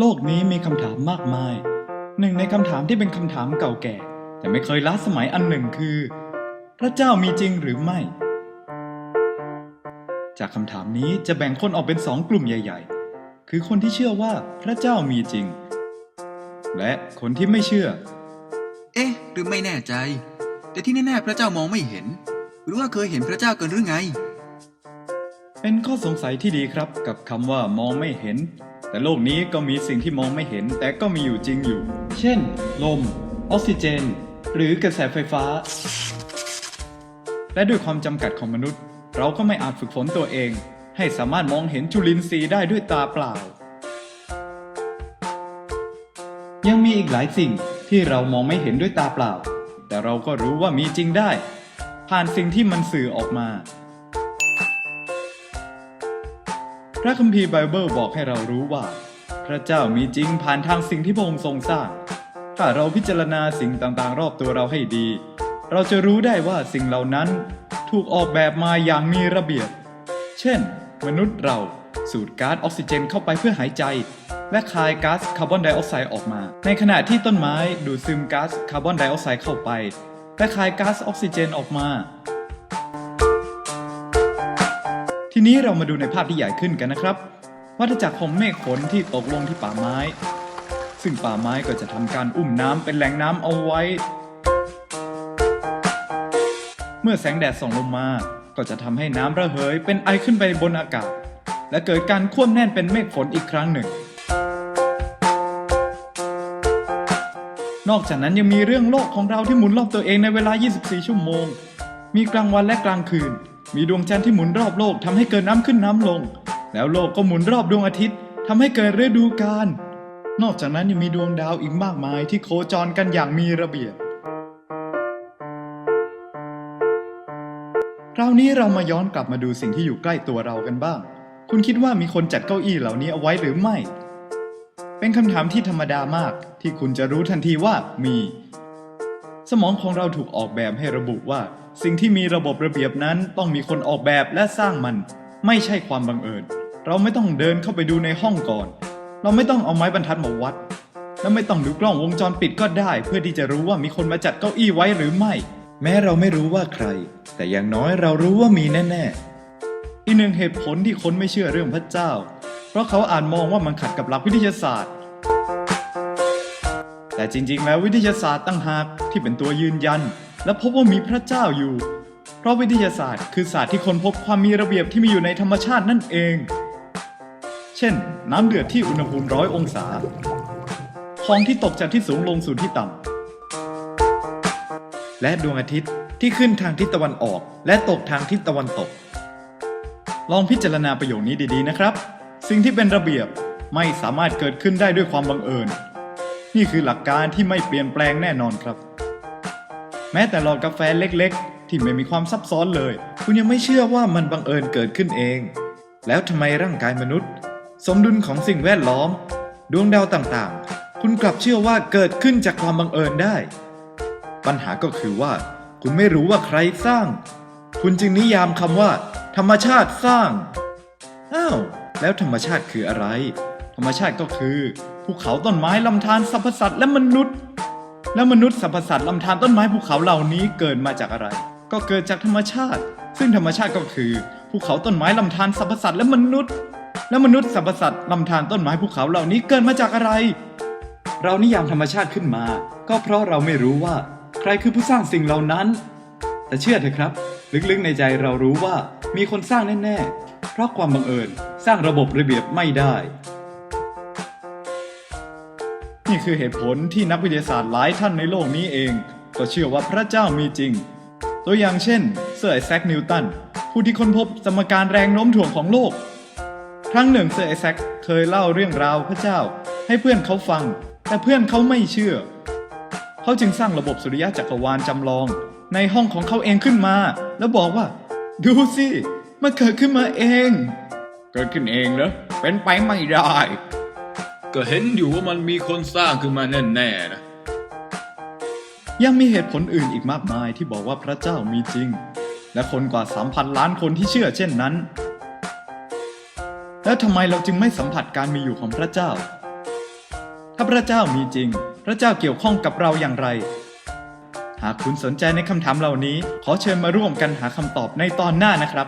โลกนี้มีคำถามมากมาย หนึ่งในคำถามที่เป็นคำถามเก่าแก่ แต่ไม่เคยล้าสมัยอันหนึ่งคือ พระเจ้ามีจริงหรือไม่ จากคำถามนี้จะแบ่งคนออกเป็นสองกลุ่มใหญ่ ๆ คือคนที่เชื่อว่าพระเจ้ามีจริง และคนที่ไม่เชื่อ เอ๊ะ หรือไม่แน่ใจ แต่ที่แน่ๆพระเจ้ามองไม่เห็น หรือว่าเคยเห็นพระเจ้ากันหรือไง เป็นข้อสงสัยที่ดีครับกับคำว่ามองไม่เห็น แต่โลกนี้ก็มีสิ่งที่มองไม่เห็นแต่ก็มีอยู่จริงอยู่ เช่น ลม ออกซิเจน หรือกระแสไฟฟ้า และด้วยความจำกัดของมนุษย์ เราก็ไม่อาจฝึกฝนตัวเอง ให้สามารถมองเห็นจุลินทรีย์ได้ด้วยตาเปล่า ยังมีอีกหลายสิ่งที่เรามองไม่เห็นด้วยตาเปล่า แต่เราก็รู้ว่ามีจริงได้ ผ่านสิ่งที่มันสื่อออกมา ระคัมภีร์ไบเบิลบอกให้เรารู้ว่า พระเจ้ามีจริงผ่านทางสิ่งที่พระองค์ทรงสร้าง ถ้าเราพิจารณาสิ่งต่างๆ รอบตัวเราให้ดี เราจะรู้ได้ว่าสิ่งเหล่านั้นถูกออกแบบมาอย่างมีระเบียบ เช่น มนุษย์เราสูดก๊าซออกซิเจนเข้าไปเพื่อหายใจ และคายก๊าซคาร์บอนไดออกไซด์ออกมา ในขณะที่ต้นไม้ดูดซึมก๊าซคาร์บอนไดออกไซด์เข้าไป และคายก๊าซออกซิเจนออกมา ทีนี้เรามาดูในภาพที่ใหญ่ขึ้นกันนะครับ วัฏจักรของเมฆฝนที่ตกลงที่ป่าไม้ ซึ่งป่าไม้ก็จะทำการอุ้มน้ำเป็นแหล่งน้ำเอาไว้ เมื่อแสงแดดส่องลงมาก็จะทำให้น้ำระเหยเป็นไอขึ้นไปบนอากาศ และเกิดการควบแน่นเป็นเมฆฝนอีกครั้งหนึ่ง นอกจากนั้นยังมีเรื่องโลกของเราที่หมุนรอบตัวเองในเวลา 24 ชั่วโมง มีกลางวันและกลางคืน มีดวงจันทร์ที่หมุนรอบโลกทำให้เกิดน้ำขึ้นน้ำลง แล้วโลกก็หมุนรอบดวงอาทิตย์ทำให้เกิดฤดูกาลนอกจากนั้นยังมีดวงดาวอีกมากมายที่โคจรกันอย่างมีระเบียบคราวนี้เรามาย้อนกลับมาดูสิ่งที่อยู่ใกล้ตัวเรากันบ้าง คุณคิดว่ามีคนจัดเก้าอี้เหล่านี้เอาไว้หรือไม่ เป็นคำถามที่ธรรมดามากที่คุณจะรู้ทันทีว่ามี สมองของเราถูกออกแบบให้ระบุว่า สิ่งที่มีระบบระเบียบนั้นต้องมีคนออกแบบและสร้างมัน ไม่ใช่ความบังเอิญ เราไม่ต้องเดินเข้าไปดูในห้องก่อน เราไม่ต้องเอาไม้บรรทัดมาวัด และไม่ต้องดูกล้องวงจรปิดก็ได้ เพื่อที่จะรู้ว่ามีคนมาจัดเก้าอี้ไว้หรือไม่ แม้เราไม่รู้ว่าใคร แต่อย่างน้อยเรารู้ว่ามีแน่ๆอีกหนึ่งเหตุผลที่คนไม่เชื่อเรื่องพระเจ้า เพราะเขาอาจมองว่ามันขัดกับหลักวิทยาศาสตร์ แต่จริง ๆ แล้ววิทยาศาสตร์ตั้งหากที่เป็นตัวยืนยัน และพบว่ามีพระเจ้าอยู่ เพราะวิทยาศาสตร์คือศาสตร์ที่คนพบความมีระเบียบที่มีอยู่ในธรรมชาตินั่นเอง เช่น น้ำเดือดที่อุณหภูมิร้อยองศา ของที่ตกจากที่สูงลงสู่ที่ต่ำ และดวงอาทิตย์ที่ขึ้นทางทิศตะวันออก และตกทางทิศตะวันตก ลองพิจารณาประโยคนี้ดีๆนะครับ สิ่งที่เป็นระเบียบไม่สามารถเกิดขึ้นได้ด้วยความบังเอิญ นี่คือหลักการที่ไม่เปลี่ยนแปลงแน่นอนครับ แม้แต่หลอดกาแฟเล็กๆ ที่ไม่มีความซับซ้อนเลย คุณยังไม่เชื่อว่ามันบังเอิญเกิดขึ้นเอง แล้วทำไมร่างกายมนุษย์ สมดุลของสิ่งแวดล้อม ดวงดาวต่างๆ คุณกลับเชื่อว่าเกิดขึ้นจากความบังเอิญได้ ปัญหาก็คือว่า คุณไม่รู้ว่าใครสร้าง คุณจึงนิยามคำว่า ธรรมชาติสร้างอ้าวแล้วธรรมชาติคืออะไร ธรรมชาติก็คือภูเขาต้นไม้ลำธารสรรพสัตว์และมนุษย์ แล้วมนุษย์สรรพสัตว์ลำธารต้นไม้ภูเขาเหล่านี้เกิดมาจากอะไร ก็เกิดจากธรรมชาติ ซึ่งธรรมชาติก็คือภูเขาต้นไม้ลำธารสรรพสัตว์และมนุษย์ แล้วมนุษย์สรรพสัตว์ลำธารต้นไม้ภูเขาเหล่านี้เกิดมาจากอะไร เรานิยามธรรมชาติขึ้นมา ก็เพราะเราไม่รู้ว่า ใครคือผู้สร้างสิ่งเหล่านั้น แต่เชื่อเถอะครับ ลึกๆในใจเรารู้ว่ามีคนสร้างแน่ๆเพราะความบังเอิญสร้างระบบระเบียบไม่ได้ นี่คือเหตุผลที่นักวิทยาศาสตร์หลายท่านในโลกนี้เอง ก็เชื่อว่าพระเจ้ามีจริง ตัวอย่างเช่น เซอร์ไอแซคนิวตันผู้ที่ค้นพบสมการแรงโน้มถ่วงของโลก ครั้งหนึ่งเซอร์ไอแซคเคยเล่าเรื่องราวพระเจ้า ให้เพื่อนเขาฟัง แต่เพื่อนเขาไม่เชื่อ เขาจึงสร้างระบบสุริยะจักรวาลจำลอง ในห้องของเขาเองขึ้นมา แล้วบอกว่า ดูสิมันเกิดขึ้นมาเอง เกิดขึ้นเองเหรอเป็นไปไม่ได้ ก็เห็นอยู่ว่ามันมีคนสร้างขึ้นมาแน่ๆนะ ยังมีเหตุผลอื่นอีกมากมายที่บอกว่าพระเจ้ามีจริง และคนกว่า 3,000 ล้านคนที่เชื่อเช่นนั้น แล้วทำไมเราจึงไม่สัมผัสการมีอยู่ของพระเจ้า ถ้าพระเจ้ามีจริง พระเจ้าเกี่ยวข้องกับเราอย่างไร หากคุณสนใจในคำถามเหล่านี้ ขอเชิญมาร่วมกันหาคำตอบในตอนหน้านะครับ